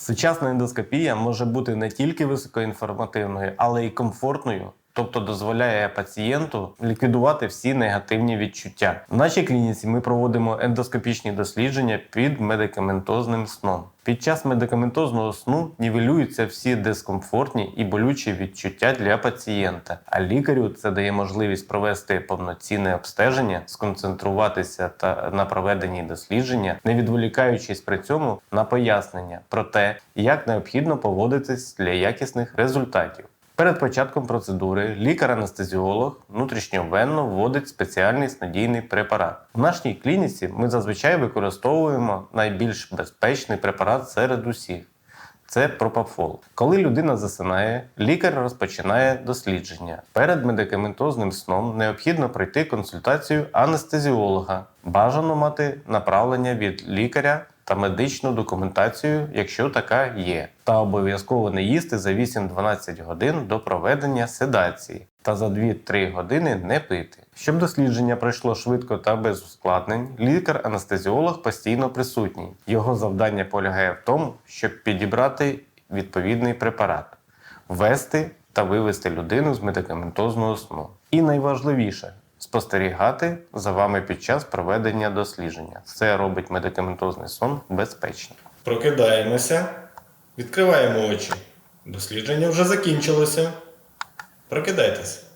Сучасна ендоскопія може бути не тільки високоінформативною, але й комфортною. Тобто дозволяє пацієнту ліквідувати всі негативні відчуття. В нашій клініці ми проводимо ендоскопічні дослідження під медикаментозним сном. Під час медикаментозного сну нівелюються всі дискомфортні і болючі відчуття для пацієнта. А лікарю це дає можливість провести повноцінне обстеження, сконцентруватися та на проведенні дослідження, не відволікаючись при цьому на пояснення про те, як необхідно поводитись для якісних результатів. Перед початком процедури лікар-анестезіолог внутрішньовенно вводить спеціальний снадійний препарат. В нашій клініці ми зазвичай використовуємо найбільш безпечний препарат серед усіх. Це пропафол. Коли людина засинає, лікар розпочинає дослідження. Перед медикаментозним сном необхідно пройти консультацію анестезіолога. Бажано мати направлення від лікаря та медичну документацію, якщо така є, та обов'язково не їсти за 8-12 годин до проведення седації та за 2-3 години не пити. Щоб дослідження пройшло швидко та без ускладнень, лікар-анестезіолог постійно присутній. Його завдання полягає в тому, щоб підібрати відповідний препарат, ввести та вивести людину з медикаментозного сну. І найважливіше спостерігати за вами під час проведення дослідження. Це робить медикаментозний сон безпечним. Прокидаємося, відкриваємо очі. Дослідження вже закінчилося. Прокидайтеся.